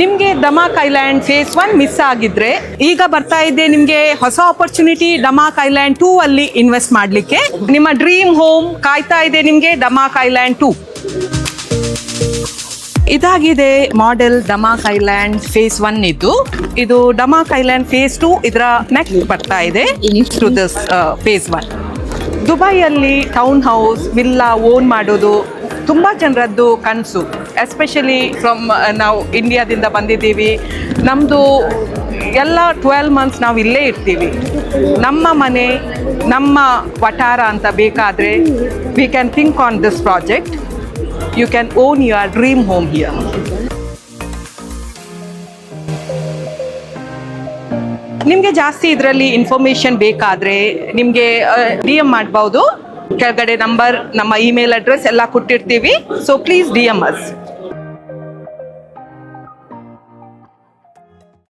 ನಿಮ್ಗೆ Damac Island phase one miss ಆಗಿದ್ರೆ ಈಗ ಬರ್ತಾ ಇದೆ ನಿಮ್ಗೆ ಹೊಸ ಆಪರ್ಚುನಿಟಿ ದಮಾಕ್ ಐಲ್ಯಾಂಡ್ ಟೂ ಅಲ್ಲಿ ಇನ್ವೆಸ್ಟ್ ಮಾಡ್ಲಿಕ್ಕೆ. ನಿಮ್ಮ ಡ್ರೀಮ್ ಹೋಮ್ ಕಾಯ್ತಾ ಇದೆ ನಿಮ್ಗೆ ದಮಾಕ್ ಐಲ್ಯಾಂಡ್ ಟೂ. ಇದಾಗಿದೆ model Damac Island phase one ಇದು. ಇದು ದಮಾಕ್ ಐಲ್ಯಾಂಡ್ ಫೇಸ್ ಟೂ ಇದರ ನೆಕ್ಸ್ಟ್ ಬರ್ತಾ ಇದೆ ಫೇಸ್ ಒನ್ ದುಬೈಯಲ್ಲಿ ಟೌನ್ ಹೌಸ್ ವಿಲ್ಲಾ ಓನ್ ಮಾಡೋದು ತುಂಬ ಜನರದ್ದು ಕನಸು. ಎಸ್ಪೆಷಲಿ ಫ್ರಮ್ ನಾವು ಇಂಡಿಯಾದಿಂದ ಬಂದಿದ್ದೀವಿ. ನಮ್ಮದು ಎಲ್ಲ ಟ್ವೆಲ್ ಮಂತ್ಸ್ ನಾವು ಇಲ್ಲೇ ಇರ್ತೀವಿ. ನಮ್ಮ ಮನೆ, ನಮ್ಮ ವಟಾರ ಅಂತ ಬೇಕಾದರೆ we can think on this project you can own your dream home here ನಿಮಗೆ ಜಾಸ್ತಿ ಇದರಲ್ಲಿ ಇನ್ಫಾರ್ಮೇಷನ್ ಬೇಕಾದರೆ ನಿಮಗೆ ಡಿ ಎಂ ಮಾಡ್ಬೋದು. ಕೆಳಗಡೆ ನಂಬರ್ ನಮ್ಮ ಇಮೇಲ್ ಅಡ್ರೆಸ್ ಎಲ್ಲ ಕೊಟ್ಟಿರ್ತೀವಿ. So please D M us